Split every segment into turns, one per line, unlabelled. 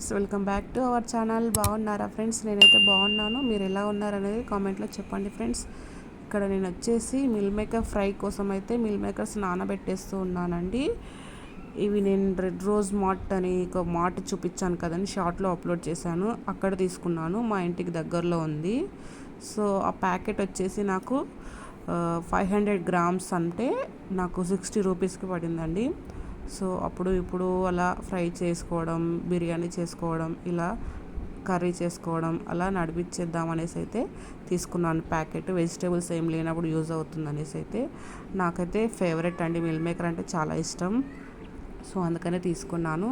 Friends welcome back to our channel. బాగున్నారా friends? నేనైతే బాగున్నాను. మీరు ఎలా ఉన్నారనేది కామెంట్లో చెప్పండి ఫ్రెండ్స్. ఇక్కడ నేను వచ్చేసి మిల్ మేకర్ ఫ్రై కోసం అయితే మిల్ మేకర్స్ నానబెట్టేస్తూ ఉన్నానండి. ఇవి నేను రెడ్ రోజ్ మార్ట్ అని ఒక మార్ట్ చూపించాను కదండి షార్ట్లో అప్లోడ్ చేశాను. అక్కడ తీసుకున్నాను మా ఇంటికి దగ్గరలో ఉంది. సో ఆ ప్యాకెట్ వచ్చేసి నాకు ఫైవ్ హండ్రెడ్ గ్రామ్స్ అంటే నాకు సిక్స్టీ రూపీస్కి పడిందండి. సో అప్పుడు ఇప్పుడు అలా ఫ్రై చేసుకోవడం బిర్యానీ చేసుకోవడం ఇలా కర్రీ చేసుకోవడం అలా నడిపించేద్దాం అనేసి అయితే తీసుకున్నాను. ప్యాకెట్ వెజిటేబుల్స్ ఏం లేనప్పుడు యూజ్ అవుతుంది అనేసి అయితే నాకైతే ఫేవరెట్ అండి. మిల్ మేకర్ అంటే చాలా ఇష్టం. సో అందుకనే తీసుకున్నాను.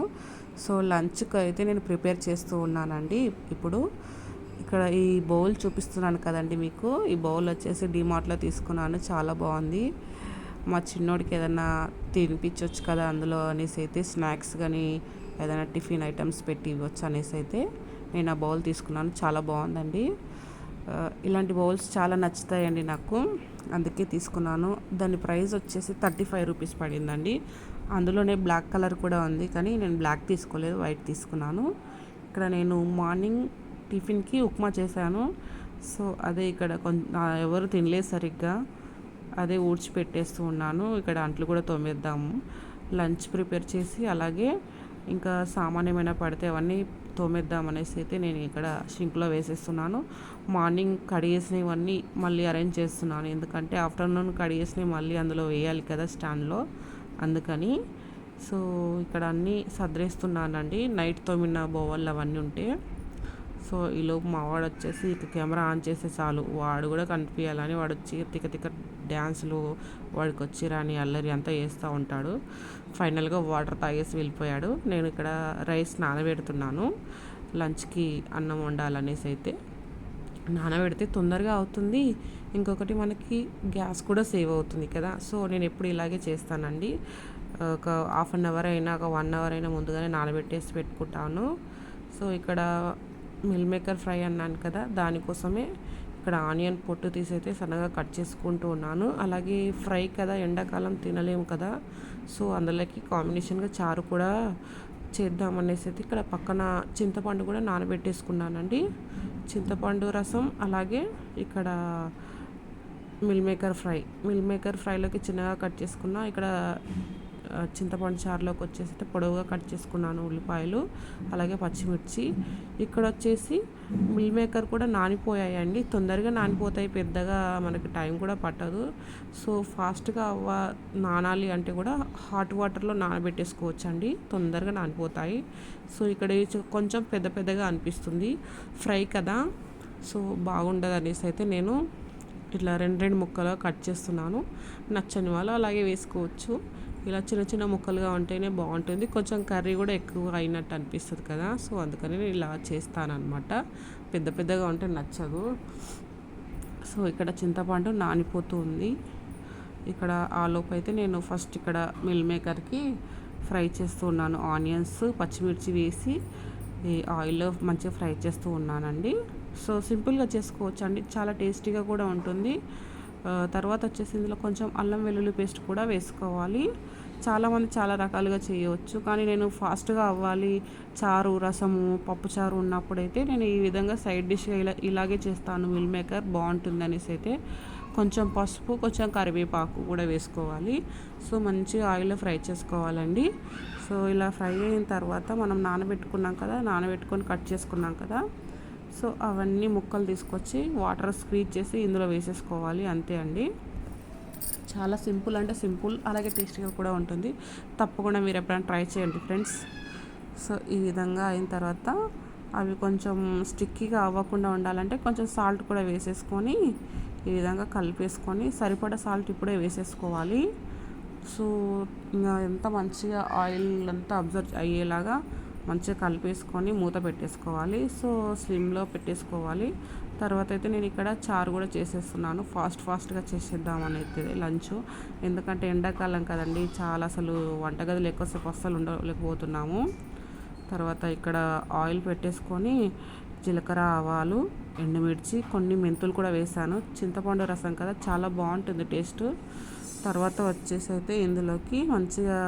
సో లంచ్కి అయితే నేను ప్రిపేర్ చేస్తూ ఉన్నానండి. ఇప్పుడు ఇక్కడ ఈ బౌల్ చూపిస్తున్నాను కదండి మీకు. ఈ బౌల్ వచ్చేసి డిమార్ట్లో తీసుకున్నాను. చాలా బాగుంది. మా చిన్నోడికి ఏదైనా తినిపించవచ్చు కదా అందులో అనేసి అయితే స్నాక్స్ కానీ ఏదైనా టిఫిన్ ఐటమ్స్ పెట్టి ఇవ్వచ్చు అనేసి అయితే నేను ఆ బౌల్ తీసుకున్నాను. చాలా బాగుందండి. ఇలాంటి బౌల్స్ చాలా నచ్చుతాయండి నాకు. అందుకే తీసుకున్నాను. దాని ప్రైస్ వచ్చేసి థర్టీ ఫైవ్ రూపీస్ పడిందండి. అందులోనే బ్లాక్ కలర్ కూడా ఉంది కానీ నేను బ్లాక్ తీసుకోలేదు వైట్ తీసుకున్నాను. ఇక్కడ నేను మార్నింగ్ టిఫిన్కి ఉప్మా చేశాను. సో అదే ఇక్కడ కొంచెం ఎవరు తినలేదు సరిగ్గా. అదే ఊడ్చిపెట్టేస్తూ ఉన్నాను. ఇక్కడ అంట్లు కూడా తోమేద్దాము. లంచ్ ప్రిపేర్ చేసి అలాగే ఇంకా సామాన్ ఏమైనా పడితే అవన్నీ తోమేద్దాం అనేసి అయితే నేను ఇక్కడ షింక్లో వేసేస్తున్నాను. మార్నింగ్ కడిగేసినవన్నీ మళ్ళీ అరేంజ్ చేస్తున్నాను. ఎందుకంటే ఆఫ్టర్నూన్ కడిగేసినవి మళ్ళీ అందులో వేయాలి కదా స్టాండ్లో. అందుకని సో ఇక్కడ అన్నీ సర్దేస్తున్నానండి నైట్ తోమిన బోవల్ అవన్నీ ఉంటే. సో ఈలోపు మా వాడు వచ్చేసి ఇక కెమెరా ఆన్ చేస్తే చాలు. వాడు కూడా కనిపించాలని వాడు వచ్చి తిక్క తిక్క డ్యాన్సులు వాడికి వచ్చి రాని అల్లరి అంతా వేస్తూ ఉంటాడు. ఫైనల్గా వాటర్ తాగేసి వెళ్ళిపోయాడు. నేను ఇక్కడ రైస్ నానబెడుతున్నాను. లంచ్కి అన్నం వండాలనేసి అయితే నానబెడితే తొందరగా అవుతుంది. ఇంకొకటి మనకి గ్యాస్ కూడా సేవ్ అవుతుంది కదా. సో నేను ఎప్పుడు ఇలాగే చేస్తానండి. ఒక హాఫ్ అన్ అవర్ అయినా ఒక వన్ అవర్ అయినా ముందుగానే నానబెట్టేసి పెట్టుకుంటాను. సో ఇక్కడ మిల్ మేకర్ ఫ్రై అన్నాను కదా దానికోసమే ఇక్కడ ఆనియన్ పొట్టు తీసైతే సన్నగా కట్ చేసుకుంటూ ఉన్నాను. అలాగే ఫ్రై కదా ఎండాకాలం తినలేము కదా సో అందులోకి కాంబినేషన్గా చారు కూడా చేద్దామనేసి అయితే ఇక్కడ పక్కన చింతపండు కూడా నానబెట్టేసుకున్నానండి. చింతపండు రసం అలాగే ఇక్కడ meal maker fry. Meal maker ఫ్రైలోకి చిన్నగా కట్ చేసుకున్న ఇక్కడ చింతపండు చారులోకి వచ్చేసి పొడవుగా కట్ చేసుకున్నాను ఉల్లిపాయలు అలాగే పచ్చిమిర్చి. ఇక్కడ వచ్చేసి మిల్ మేకర్ కూడా నానిపోయాయండి. తొందరగా నానిపోతాయి పెద్దగా మనకి టైం కూడా పట్టదు. సో ఫాస్ట్గా అవ్వ నానాలి అంటే కూడా హాట్ వాటర్లో నానబెట్టేసుకోవచ్చు అండి తొందరగా నానిపోతాయి. సో ఇక్కడ కొంచెం పెద్ద పెద్దగా అనిపిస్తుంది. ఫ్రై కదా? సో బాగుండదు అనేసి అయితే నేను ఇట్లా రెండు రెండు ముక్కలు కట్ చేస్తున్నాను. నచ్చని వాళ్ళు అలాగే వేసుకోవచ్చు. ఇలా చిన్న చిన్న ముక్కలుగా ఉంటేనే బాగుంటుంది. కొంచెం కర్రీ కూడా ఎక్కువ అయినట్టు అనిపిస్తుంది కదా. సో అందుకని నేను ఇలా చేస్తానమాట పెద్ద పెద్దగా ఉంటే నచ్చదు. సో ఇక్కడ చింతపండు నానిపోతూ ఉంది. ఇక్కడ ఆలోపు అయితే నేను ఫస్ట్ ఇక్కడ మిల్ మేకర్కి ఫ్రై చేస్తూ ఉన్నాను. ఆనియన్స్ పచ్చిమిర్చి వేసి ఈ ఆయిల్లో మంచిగా ఫ్రై చేస్తూ ఉన్నానండి. సో సింపుల్గా చేసుకోవచ్చు అండి చాలా టేస్టీగా కూడా ఉంటుంది. తర్వాత వచ్చేసి ఇందులో కొంచెం అల్లం వెల్లుల్లి పేస్ట్ కూడా వేసుకోవాలి. చాలామంది చాలా రకాలుగా చేయవచ్చు. కానీ నేను ఫాస్ట్గా అవ్వాలి. చారు రసము పప్పు చారు ఉన్నప్పుడైతే నేను ఈ విధంగా సైడ్ డిష్గా ఇలా ఇలాగే చేస్తాను. మిల్ మేకర్ బాగుంటుంది అనేసి అయితే కొంచెం పసుపు కొంచెం కరివేపాకు కూడా వేసుకోవాలి. సో మంచిగా ఆయిల్లో ఫ్రై చేసుకోవాలండి. సో ఇలా ఫ్రై అయిన తర్వాత మనం నానబెట్టుకున్నాం కదా నానబెట్టుకొని కట్ చేసుకున్నాం కదా సో అవన్నీ ముక్కలు తీసుకొచ్చి వాటర్ స్క్వీజ్ చేసి ఇందులో వేసేసుకోవాలి అంతే అండి. చాలా సింపుల్ అంటే సింపుల్ అలాగే టేస్టీగా కూడా ఉంటుంది. తప్పకుండా మీరు ఎప్పుడైనా ట్రై చేయండి ఫ్రెండ్స్. సో ఈ విధంగా అయిన తర్వాత అవి కొంచెం స్టిక్కీగా అవ్వకుండా ఉండాలంటే కొంచెం సాల్ట్ కూడా వేసేసుకొని ఈ విధంగా కలిపేసుకొని సరిపడా సాల్ట్ ఇప్పుడే వేసేసుకోవాలి. సో ఇంకా ఎంత మంచిగా ఆయిల్ అంతా అబ్జర్వ్ అయ్యేలాగా మంచిగా కలిపేసుకొని మూత పెట్టేసుకోవాలి. సో స్లిమ్లో పెట్టేసుకోవాలి. తర్వాత అయితే నేను ఇక్కడ చారు కూడా చేసేస్తున్నాను. ఫాస్ట్ ఫాస్ట్గా చేసేద్దామని అయితే లంచ్. ఎందుకంటే ఎండాకాలం కదండి చాలా అసలు వంటగదిలో ఎక్కువసేపు అస్సలు ఉండలేకపోతున్నాము. తర్వాత ఇక్కడ ఆయిల్ పెట్టేసుకొని జీలకర్ర ఆవాలు ఎండుమిర్చి కొన్ని మెంతులు కూడా వేసాను. చింతపండు రసం కదా చాలా బాగుంటుంది టేస్ట్. తర్వాత వచ్చేసి అయితే ఇందులోకి మంచిగా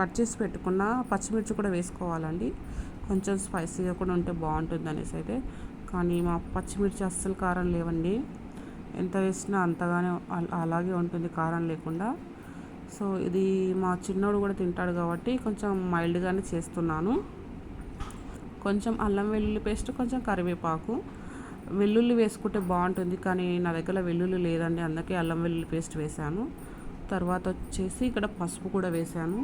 కట్ చేసి పెట్టుకున్న పచ్చిమిర్చి కూడా వేసుకోవాలండి. కొంచెం స్పైసీగా కూడా ఉంటే బాగుంటుంది అనేసి అయితే. కానీ మా పచ్చిమిర్చి అస్సలు కారం లేవండి. ఎంత వేసినా అంతగానే అలాగే ఉంటుంది కారం లేకుండా. సో ఇది మా చిన్నోడు కూడా తింటాడు కాబట్టి కొంచెం మైల్డ్గానే చేస్తున్నాను. కొంచెం అల్లం వెల్లుల్లి పేస్ట్ కొంచెం కరివేపాకు. వెల్లుల్లి వేసుకుంటే బాగుంటుంది కానీ నా దగ్గర వెల్లుల్లి లేదండి. అందుకే అల్లం వెల్లుల్లి పేస్ట్ వేశాను. తర్వాత వచ్చేసి ఇక్కడ పసుపు కూడా వేశాను.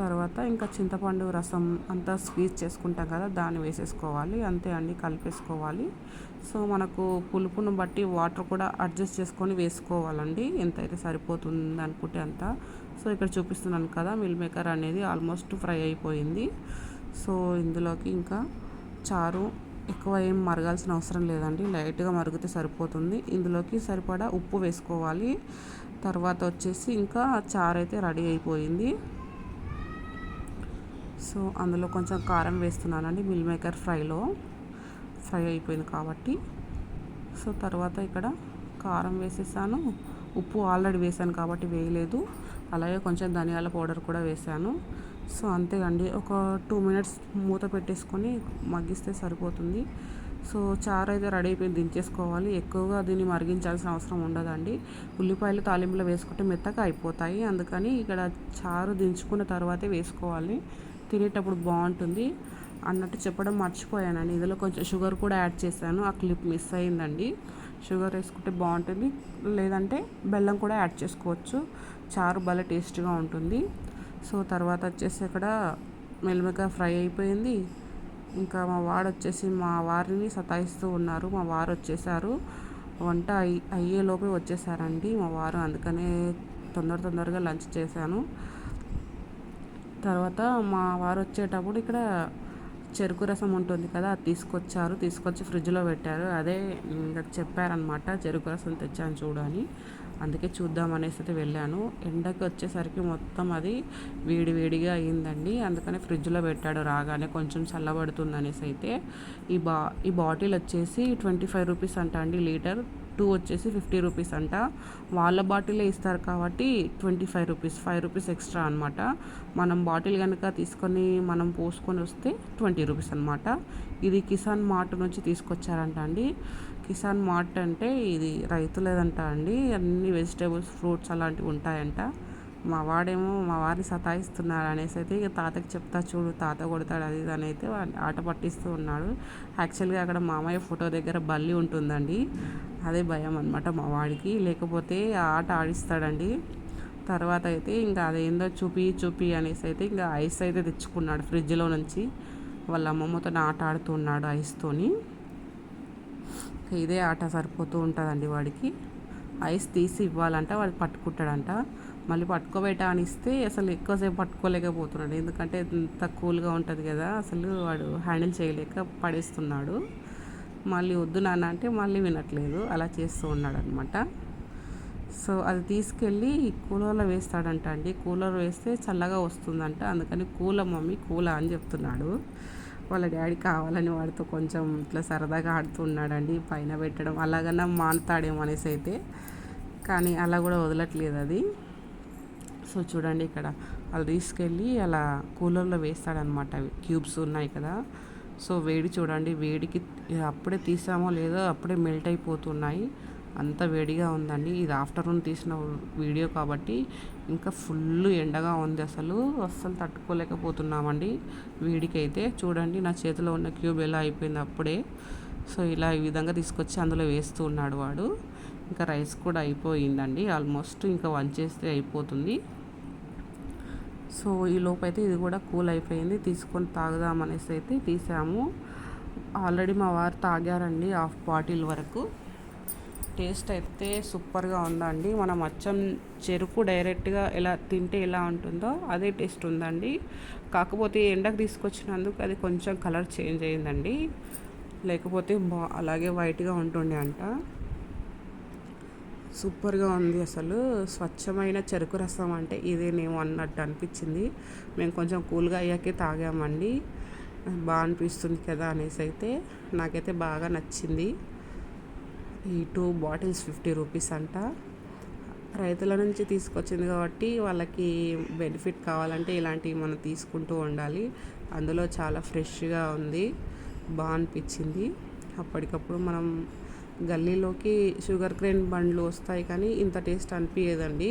తర్వాత ఇంకా చింతపండు రసం అంతా స్వీచ్ చేసుకుంటాం కదా దాన్ని వేసేసుకోవాలి. అంతే అండి కలిపేసుకోవాలి. సో మనకు పులుపును బట్టి వాటర్ కూడా అడ్జస్ట్ చేసుకొని వేసుకోవాలండి. ఎంత అయితే సరిపోతుంది అనుకుంటే అంత. సో ఇక్కడ చూపిస్తున్నాను కదా మిల్ మేకర్ అనేది ఆల్మోస్ట్ ఫ్రై అయిపోయింది. సో ఇందులోకి ఇంకా చారు ఎక్కువ ఏం మరగాల్సిన అవసరం లేదండి. లైట్గా మరిగితే సరిపోతుంది. ఇందులోకి సరిపడా ఉప్పు వేసుకోవాలి. తర్వాత వచ్చేసి ఇంకా చారు అయితే రెడీ అయిపోయింది. సో అందులో కొంచెం కారం వేస్తున్నానండి మిల్ మేకర్ ఫ్రైలో. ఫ్రై అయిపోయింది కాబట్టి. సో తర్వాత ఇక్కడ కారం వేసేసాను. ఉప్పు ఆల్రెడీ వేసాను కాబట్టి వేయలేదు. అలాగే కొంచెం ధనియాల పౌడర్ కూడా వేసాను. సో అంతే అండి ఒక టూ మినిట్స్ మూత పెట్టేసుకొని మగ్గిస్తే సరిపోతుంది. సో చారు అయితే రెడీ అయిపోయింది దించేసుకోవాలి. ఎక్కువగా దీన్ని మరిగించాల్సిన అవసరం ఉండదండి. ఉల్లిపాయలు తాలింపులో వేసుకుంటే మెత్తగా అయిపోతాయి. అందుకని ఇక్కడ చారు దించుకున్న తర్వాతే వేసుకోవాలి. తినేటప్పుడు బాగుంటుంది అన్నట్టు చెప్పడం మర్చిపోయానండి. ఇందులో కొంచెం షుగర్ కూడా యాడ్ చేశాను. ఆ క్లిప్ మిస్ అయిందండి. షుగర్ వేసుకుంటే బాగుంటుంది. లేదంటే బెల్లం కూడా యాడ్ చేసుకోవచ్చు. చారు భలే టేస్ట్గా ఉంటుంది. సో తర్వాత వచ్చేసి అక్కడ మెల్లమెగా ఫ్రై అయిపోయింది. ఇంకా మా వాడు వచ్చేసి మా వారిని సతాయిస్తూ ఉన్నారు. మా వారు వచ్చేసారు. వంట అయ్యే అయ్యేలోపే వచ్చేసారండి మా వారు. అందుకనే తొందర తొందరగా లంచ్ చేశాను. తర్వాత మా వారు వచ్చేటప్పుడు ఇక్కడ చెరుకు రసం ఉంటుంది కదా అది తీసుకొచ్చారు. తీసుకొచ్చి ఫ్రిడ్జ్లో పెట్టారు. అదే ఇంకా చెప్పారనమాట చెరుకు రసం తెచ్చాను చూడు అని. అందుకే చూద్దాం అనేసి అయితే వెళ్ళాను. ఎండకి వచ్చేసరికి మొత్తం అది వేడి వేడిగా అయ్యిందండి అందుకనే ఫ్రిడ్జ్లో పెట్టాడు రాగానే. కొంచెం చల్లబడుతుంది అనేసి అయితే ఈ బా ఈ బాటిల్ వచ్చేసి ట్వంటీ ఫైవ్ రూపీస్ అంట అండి లీటర్. టూ వచ్చేసి ఫిఫ్టీ రూపీస్ అంట. వాళ్ళ బాటిలే ఇస్తారు కాబట్టి twenty five rupees five rupees extra అనమాట మనం బాటిల్ కనుక తీసుకొని మనం పోసుకొని వస్తే ట్వంటీ రూపీస్ అనమాట ఇది కిసాన్ మార్ట్ నుంచి తీసుకొచ్చారంట అండి. కిసాన్ మార్ట్ అంటే ఇది రైతులేదంట అండి. అన్ని వెజిటేబుల్స్ ఫ్రూట్స్ అలాంటివి ఉంటాయంట. మా వాడేమో మా వారిని సతాయిస్తున్నారు అనేసి అయితే ఇక తాతకి చెప్తా చూడు తాత కొడతాడు అది ఇది అని అయితే ఆట పట్టిస్తూ ఉన్నాడు. యాక్చువల్గా అక్కడ మామయ్య ఫోటో దగ్గర బల్లి ఉంటుందండి. అదే భయం అనమాట మా వాడికి. లేకపోతే ఆ ఆట ఆడిస్తాడండి. తర్వాత అయితే ఇంకా అదేందో చూపి చూపి అనేసి అయితే ఇంకా ఐస్ అయితే తెచ్చుకున్నాడు ఫ్రిడ్జ్లో నుంచి. వాళ్ళ అమ్మమ్మతో ఆట ఆడుతున్నాడు ఐస్తోని ఇదే ఆట సరిపోతూ ఉంటుందండి వాడికి. ఐస్ తీసి ఇవ్వాలంట వాడు పట్టుకుంటాడంట. మళ్ళీ పట్టుకోబెట్టా అని ఇస్తే అసలు ఎక్కువసేపు పట్టుకోలేకపోతున్నాడు. ఎందుకంటే ఇంత కూల్గా ఉంటుంది కదా అసలు వాడు హ్యాండిల్ చేయలేక పడేస్తున్నాడు. మళ్ళీ వద్దు నాన్న అంటే మళ్ళీ వినట్లేదు. అలా చేస్తూ ఉన్నాడు అనమాట సో అది తీసుకెళ్ళి కూలర్లో వేస్తాడంట అండి. కూలర్ వేస్తే చల్లగా వస్తుందంట. అందుకని కూల మమ్మీ కూల అని చెప్తున్నాడు. వాళ్ళ డాడీ కావాలని వాడితో కొంచెం ఇట్లా సరదాగా ఆడుతున్నాడండి. పైన పెట్టడం అలాగన్నా మానుతాడేమో అనేసి అయితే. కానీ అలా కూడా వదలట్లేదు అది. సో చూడండి ఇక్కడ. వాళ్ళు తీసుకెళ్ళి అలా కూలర్లో వేస్తాడనమాట అవి క్యూబ్స్ ఉన్నాయి కదా. సో వేడి చూడండి వేడికి అప్పుడే తీసామో లేదో అప్పుడే మెల్ట్ అయిపోతున్నాయి. అంత వేడిగా ఉందండి. ఇది ఆఫ్టర్నూన్ తీసిన వీడియో కాబట్టి ఇంకా ఫుల్ ఎండగా ఉంది అసలు. అస్సలు తట్టుకోలేకపోతున్నామండి వేడికి అయితే చూడండి నా చేతిలో ఉన్న క్యూబ్ ఎలా అయిపోయింది అప్పుడే. సో ఇలా ఈ విధంగా తీసుకొచ్చి అందులో వేస్తూ ఉన్నాడు వాడు. ఇంకా రైస్ కూడా అయిపోయిందండి. ఆల్మోస్ట్ ఇంకా వంచేస్తే అయిపోతుంది. సో ఈ లోపైతే ఇది కూడా కూల్ అయిపోయింది. తీసుకొని తాగుదామనేసి అయితే తీసాము. ఆల్రెడీ మా వారు తాగారండి హాఫ్ బాటిల్ వరకు. టేస్ట్ అయితే సూపర్గా ఉందండి. మనం అచ్చం చెరుకు డైరెక్ట్గా ఎలా తింటే ఎలా ఉంటుందో అదే టేస్ట్ ఉందండి. కాకపోతే ఎండకు తీసుకొచ్చినందుకు అది కొంచెం కలర్ చేంజ్ అయిందండి. లేకపోతే బా అలాగే వైట్గా ఉంటుండే అంట. సూపర్గా ఉంది అసలు. స్వచ్ఛమైన చెరుకు రసం అంటే ఇదేనేమో అన్నట్టు అనిపించింది. మేము కొంచెం కూల్గా అయ్యాకే తాగామండి. బాగా అనిపిస్తుంది కదా అనేసి అయితే నాకైతే బాగా నచ్చింది. ఈ టూ బాటిల్స్ ఫిఫ్టీ రూపీస్ అంట. రైతుల నుంచి తీసుకొచ్చింది కాబట్టి వాళ్ళకి బెనిఫిట్ కావాలంటే ఇలాంటివి మనం తీసుకుంటూ ఉండాలి. అందులో చాలా ఫ్రెష్గా ఉంది. బాగా అనిపించింది. అప్పటికప్పుడు మనం గల్లీలోకి షుగర్ క్రేన్ బండ్లు వస్తాయి కానీ ఇంత టేస్ట్ అనిపించదండి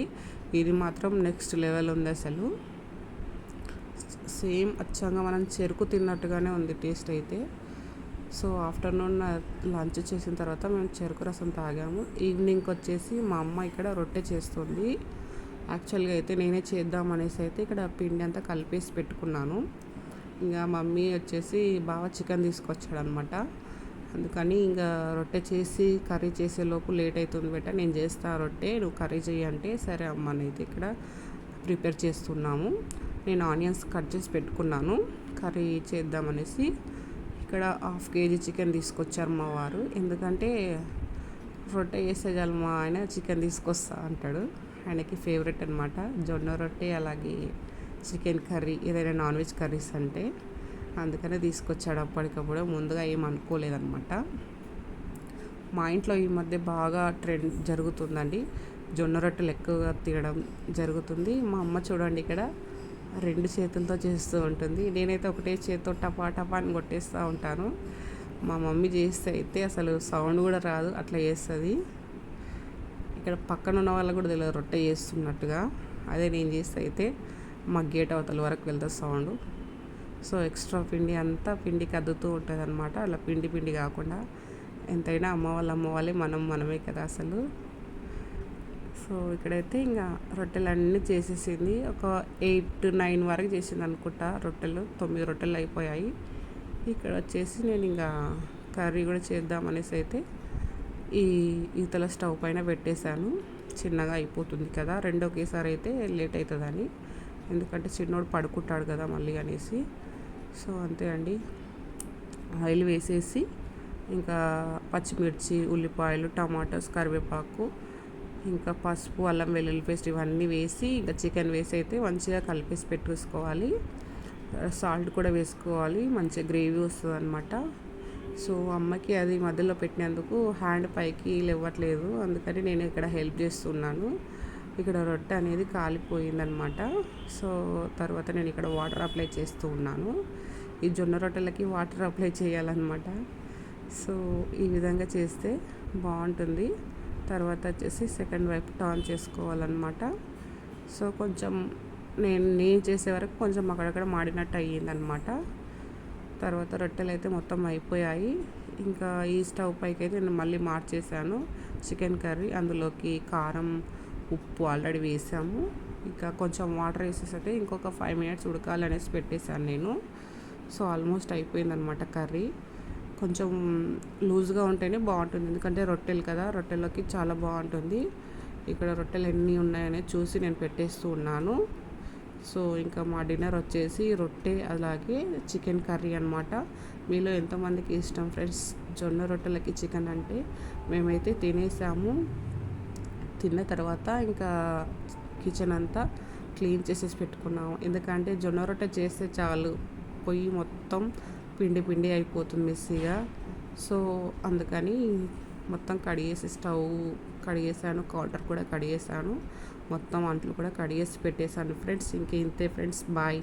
ఇది మాత్రం నెక్స్ట్ లెవెల్ ఉంది అసలు. సేమ్ అచ్చంగా మనం చెరుకు తిన్నట్టుగానే ఉంది టేస్ట్ అయితే. సో ఆఫ్టర్నూన్ లంచ్ చేసిన తర్వాత మేము చెరుకు రసం తాగాము. ఈవినింగ్కి వచ్చేసి మా అమ్మ ఇక్కడ రొట్టె చేస్తుంది. యాక్చువల్గా అయితే నేనే చేద్దాం అనేసి అయితే ఇక్కడ పిండి అంతా కలిపేసి పెట్టుకున్నాను. ఇంకా మమ్మీ వచ్చేసి బాగా చికెన్ తీసుకొచ్చాడనమాట అందుకని ఇంకా రొట్టె చేసి కర్రీ చేసే లోపు లేట్ అవుతుంది బెట. నేను చేస్తా రొట్టె నువ్వు కర్రీ చేయంటే సరే అమ్మ అనేది ఇక్కడ ప్రిపేర్ చేస్తున్నాము. నేను ఆనియన్స్ కట్ చేసి పెట్టుకున్నాను. కర్రీ చేద్దామనేసి ఇక్కడ హాఫ్ కేజీ చికెన్ తీసుకొచ్చారు మా వారు. ఎందుకంటే రొట్టె చేసే చాలు మా ఆయన చికెన్ తీసుకొస్తా అంటాడు. ఆయనకి ఫేవరెట్ అనమాట జొన్న రొట్టె అలాగే చికెన్ కర్రీ ఏదైనా నాన్ వెజ్ కర్రీస్ అంటే. అందుకనే తీసుకొచ్చాడు. అప్పటికప్పుడు ముందుగా ఏం అనుకోలేదనమాట మా ఇంట్లో ఈ మధ్య బాగా ట్రెండ్ జరుగుతుందండి. జొన్న రొట్టెలు ఎక్కువగా తినడం జరుగుతుంది. మా అమ్మ చూడండి ఇక్కడ రెండు చేతులతో చేస్తూ ఉంటుంది. నేనైతే ఒకటే చేతితో టపా టపా అని కొట్టేస్తూ ఉంటాను. మా మమ్మీ చేస్తే అయితే అసలు సౌండ్ కూడా రాదు అట్లా చేస్తుంది. ఇక్కడ పక్కన ఉన్న వాళ్ళకు కూడా తెలియదు రొట్టె చేస్తున్నట్టుగా. అదే నేను చేస్తే అయితే మా గేట్ అవతల వరకు వెళ్తా సౌండ్. సో ఎక్స్ట్రా పిండి అంతా పిండికి అద్దుతూ ఉంటుంది అనమాట అలా పిండి పిండి కాకుండా ఎంతైనా అమ్మ వాళ్ళ అమ్మ వాళ్ళే మనం మనమే కదా అసలు. సో ఇక్కడైతే ఇంకా రొట్టెలన్నీ చేసేసింది. ఒక ఎయిట్ టు నైన్ వరకు చేసింది అనుకుంటా రొట్టెలు. తొమ్మిది రొట్టెలు అయిపోయాయి. ఇక్కడ వచ్చేసి నేను ఇంకా కర్రీ కూడా చేద్దాం అనేసి అయితే ఈ ఈతల స్టవ్ పైన పెట్టేశాను. చిన్నగా అయిపోతుంది కదా. రెండు ఒకేసారి అయితే లేట్ అవుతుందని ఎందుకంటే చిన్నోడు పడుకుంటాడు కదా మళ్ళీ అనేసి. సో అంతే అండి. ఆయిల్ వేసేసి ఇంకా పచ్చిమిర్చి ఉల్లిపాయలు టమాటోస్ కరివేపాకు ఇంకా పసుపు అల్లం వెల్లుల్లి పేస్ట్ ఇవన్నీ వేసి ఇంకా చికెన్ వేసి అయితే మంచిగా కలిపేసి పెట్టేసుకోవాలి. సాల్ట్ కూడా వేసుకోవాలి. మంచిగా గ్రేవీ వస్తుంది అనమాట సో అమ్మకి అది మధ్యలో పెట్టినందుకు హ్యాండ్ పైకి లేవట్లేదు అందుకని నేను ఇక్కడ హెల్ప్ చేస్తున్నాను. ఇక్కడ రొట్టె అనేది కాలిపోయిందనమాట. సో తర్వాత నేను ఇక్కడ వాటర్ అప్లై చేస్తూ ఉన్నాను. ఈ జొన్న రొట్టెలకి వాటర్ అప్లై చేయాలన్నమాట సో ఈ విధంగా చేస్తే బాగుంటుంది. తర్వాత వచ్చేసి సెకండ్ వైపు టర్న్ చేసుకోవాలన్నమాట సో కొంచెం నేను నేను చేసే వరకు కొంచెం అక్కడక్కడ మాడినట్టు అయ్యిందనమాట. తర్వాత రొట్టెలు అయితే మొత్తం అయిపోయాయి. ఇంకా ఈ స్టవ్ పైకి అయితే నేను మళ్ళీ మార్చేసాను చికెన్ కర్రీ అందులోకి కారం ఉప్పు ఆల్రెడీ వేసాము. ఇంకా కొంచెం వాటర్ వేసేసైతే ఇంకొక ఫైవ్ మినిట్స్ ఉడకాలనేసి పెట్టేశాను నేను. సో ఆల్మోస్ట్ అయిపోయిందనమాట కర్రీ. కొంచెం లూజ్గా ఉంటేనే బాగుంటుంది. ఎందుకంటే రొట్టెలు కదా రొట్టెలోకి చాలా బాగుంటుంది. ఇక్కడ రొట్టెలు ఎన్ని ఉన్నాయనే చూసి నేను పెట్టేస్తూ ఉన్నాను. సో ఇంకా మా డిన్నర్ వచ్చేసి రొట్టె అలాగే చికెన్ కర్రీ అనమాట. మీలో ఎంతోమందికి ఇష్టం ఫ్రెండ్స్? జొన్న రొట్టెలకి చికెన్ అంటే మేమైతే తినేసాము. తిన్న తర్వాత ఇంకా కిచెన్ అంతా క్లీన్ చేసేసి పెట్టుకున్నాము. ఎందుకంటే జొన్న రొట్టె చేస్తే చాలు. పొయ్యి మొత్తం పిండి పిండి అయిపోతుంది మెస్సీగా సో అందుకని మొత్తం కడిగేసి స్టవ్ కడిగేసాను కౌంటర్ కూడా కడిగేసాను. మొత్తం అంట్లు కూడా కడిగేసి పెట్టేశాను. ఫ్రెండ్స్ ఇంకే ఇంతే ఫ్రెండ్స్ బాయ్